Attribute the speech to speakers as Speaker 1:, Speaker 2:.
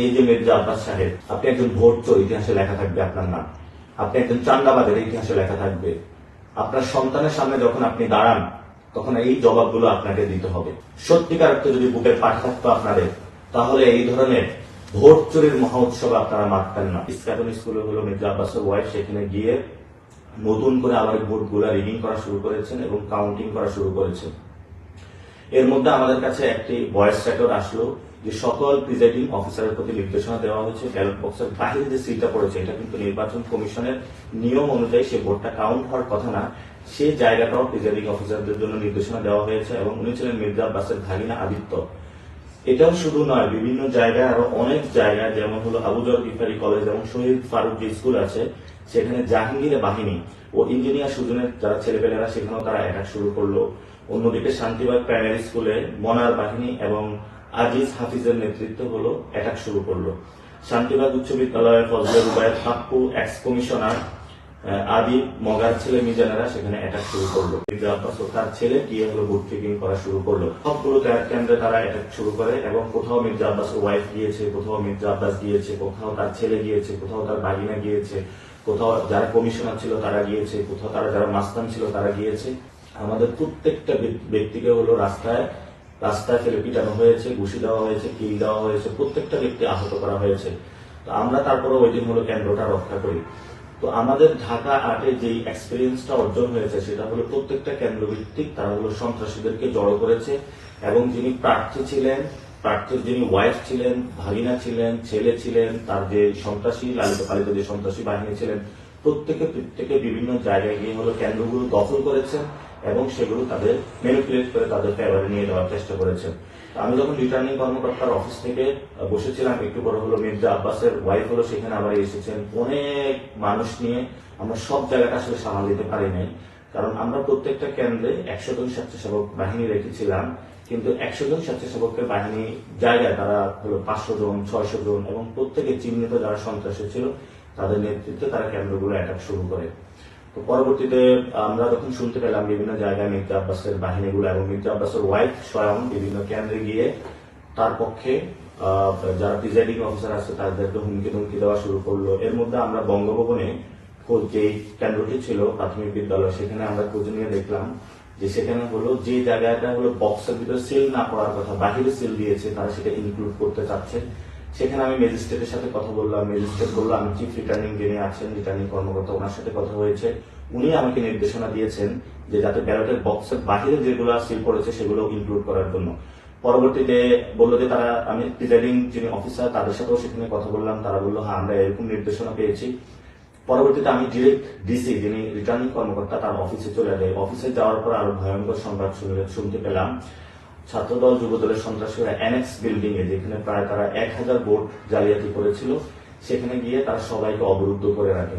Speaker 1: এই যে মির্জা আব্বাস সাহেব, আপনি একজন ভোট চোর ইতিহাসে লেখা থাকবে আপনার নাম। আপনি একজন চান্দাবাদের ইতিহাসে লেখা থাকবে। আপনার সন্তানের সামনে যখন আপনি দাঁড়ান, তখন এই জবাবগুলো আপনাকে দিতে হবে। সত্যিকার অর্থে যদি বুকের পাঠ থাকতো আপনাদের, তাহলে এই ধরনের ভোট চুরির মহা উৎসবে আপনারা মারতেন না। ইস্কাটন স্কুলে হলো মির্জা আব্বাসের ওয়াইফ সেখানে গিয়ে নতুন করে আবার ভোটগুলা রিডিং করা শুরু করেছেন এবং কাউন্টিং করা শুরু করেছেন। এর মধ্যে আমাদের কাছে একটি ভয়েস রেকর্ড আসলো। যে সকল প্রিজাইডিং অফিসারের প্রতি নির্দেশনা দেওয়া হয়েছে ব্যালট বক্সের বাইরে যে সিটটা পড়েছে, এটা কিন্তু নির্বাচন কমিশনের নিয়ম অনুযায়ী সে ভোটটা কাউন্ট হওয়ার কথা না। সেই জায়গাটাও প্রিজাইডিং অফিসারদের জন্য নির্দেশনা দেওয়া হয়েছে এবং উনি ছিলেন মির্জা আব্বাসের ভাগিনা আদিত্য। এটাও শুধু নয়, বিভিন্ন জায়গায় আরও অনেক জায়গায়, যেমন হলো আবুজর বিফারি কলেজ এবং শহীদ ফারুক যে স্কুল আছে, সেখানে জাহাঙ্গীরের বাহিনী ও ইঞ্জিনিয়ার সুজনের যারা ছেলেপেলেরা, সেখানেও তারা অ্যাটাক শুরু করল। অন্যদিকে শান্তিবাগ প্রাইমারি স্কুলে মনার বাহিনী এবং আজিজ হাফিজের নেতৃত্ব হলো অ্যাটাক শুরু করল। শান্তিবাগ উচ্চ বিদ্যালয়ের ফজলে রুবায়ের পাপ্পু এক্স কমিশনার আদি মগার ছেলে মিজানেরা সেখানে অ্যাটাক শুরু করল। মির্জা আব্বাস তার ছেলে গিয়ে হলো বুট চেকিং করা শুরু করল। সবগুলো ত্যাগ কেন্দ্রে তারা অ্যাটাক শুরু করে এবং কোথাও মির্জা আব্বাসের ওয়াইফ গিয়েছে, কোথাও মির্জা আব্বাস গিয়েছে, কোথাও তার ছেলে গিয়েছে, কোথাও তার বাগিনা গিয়েছে, কোথাও যারা কমিশনার ছিল তারা গিয়েছে, কোথাও তারা যারা মাস্তান ছিল তারা গিয়েছে। আমাদের প্রত্যেকটা ব্যক- ব্যক্তিকে হলো রাস্তায় রাস্তায় ফেলে পিটানো হয়েছে, ঘুষি দেওয়া হয়েছে, কিল দেওয়া হয়েছে, প্রত্যেকটা ব্যক্তি আহত করা হয়েছে। তো আমরা তারপরে ওই দিন হলো কেন্দ্রটা রক্ষা করি। তো আমাদের ঢাকা আর্টে যে এক্সপিরিয়েন্সটা অর্জন হয়েছে, সেটা হলো প্রত্যেকটা কেন্দ্রভিত্তিক তারা হলো সন্ত্রাসীদেরকে জড়ো করেছে এবং যিনি প্রার্থী ছিলেন, প্রার্থীর যিনি ওয়াইফ ছিলেন, ভাগিনা ছিলেন, ছেলে ছিলেন, তার যে সন্ত্রাসী, লালিত পালিত যে সন্ত্রাসী বাহিনী ছিলেন প্রত্যেকে প্রত্যেকে বিভিন্ন জায়গায় গিয়ে হলো কেন্দ্রগুলো দখল করেছেন এবং সেগুলো তাদের ম্যানিপুলেট করে তাদের ফেভারে নিয়ে যাওয়ার চেষ্টা করেছেন। আমি যখন রিটার্নিং কর্মকর্তার অফিস থেকে বসেছিলাম, একটু পরে হলো মির্জা আব্বাসের ওয়াইফ হলো সেখানে আবার এসেছেন। অনেক মানুষ নিয়ে আমরা সব জায়গাটা আসলে সামাল দিতে পারি নাই। কারণ আমরা প্রত্যেকটা কেন্দ্রে একশো জন স্বেচ্ছাসেবক বাহিনী রেখেছিলাম। কিন্তু একশো জন স্বেচ্ছাসেবকের বাহিনী জায়গায় তারা হলো পাঁচশো জন, ছয়শো জন এবং প্রত্যেকে চিহ্নিত যারা সন্ত্রাসী ছিল, তাদের নেতৃত্বে তারা কেন্দ্রগুলো অ্যাটাক শুরু করে। তো পরবর্তীতে আমরা যখন শুনতে পেলাম বিভিন্ন জায়গায় মির্জা আব্বাসের বাহিনীগুলো এবং মির্জা আব্বাসের ওয়াইফ স্বয়ং বিভিন্ন কেন্দ্রে গিয়ে তার পক্ষে যারা প্রিজাইডিং অফিসার আছে তাদেরকে হুমকি ধুমকি দেওয়া শুরু করল। এর মধ্যে আমরা বঙ্গভবনে যে কেন্দ্রটি ছিল প্রাথমিক বিদ্যালয়, সেখানে আমরা খোঁজ নিয়ে দেখলাম যে সেখানে হলো, যে জায়গাটা হলো বক্সের ভিতরে সিল না করার কথা, বাহিরে সিল দিয়েছে, তারা সেটা ইনক্লুড করতে চাচ্ছে। সেখানে আমি ম্যাজিস্ট্রেটের সাথে কথা বললাম, ম্যাজিস্ট্রেট বলল, আমি চিফ রিটার্নিং যিনি আছেন রিটার্নিং কর্মকর্তা, ওনার সাথে কথা হয়েছে। উনি আমাকে নির্দেশনা দিয়েছেন যে যাতে ব্যালটের বক্সের বাহিরে যেগুলো সিল করেছে, সেগুলো ইনক্লুড করার জন্য। পরবর্তীতে বলল যে তারা, আমি প্রিজাইডিং যিনি অফিসার তাদের সাথেও সেখানে কথা বললাম। তারা বলল হ্যাঁ আমরা এরকম নির্দেশনা পেয়েছি। পরবর্তীতে আমি ডিরেক্ট ডিসি যিনি রিটার্নিং কর্মকর্তা, তার অফিসে চলে যাই। অফিসে যাওয়ার পর আরও ভয়ঙ্কর সংবাদ শুনতে পেলাম। ছাত্রদল, যুবদলের সন্ত্রাসীরা এনএক্স বিল্ডিং এ যেখানে প্রায় তারা এক হাজার ভোট জালিয়াতি করেছিল, সেখানে গিয়ে তারা সবাইকে অবরুদ্ধ করে রাখে।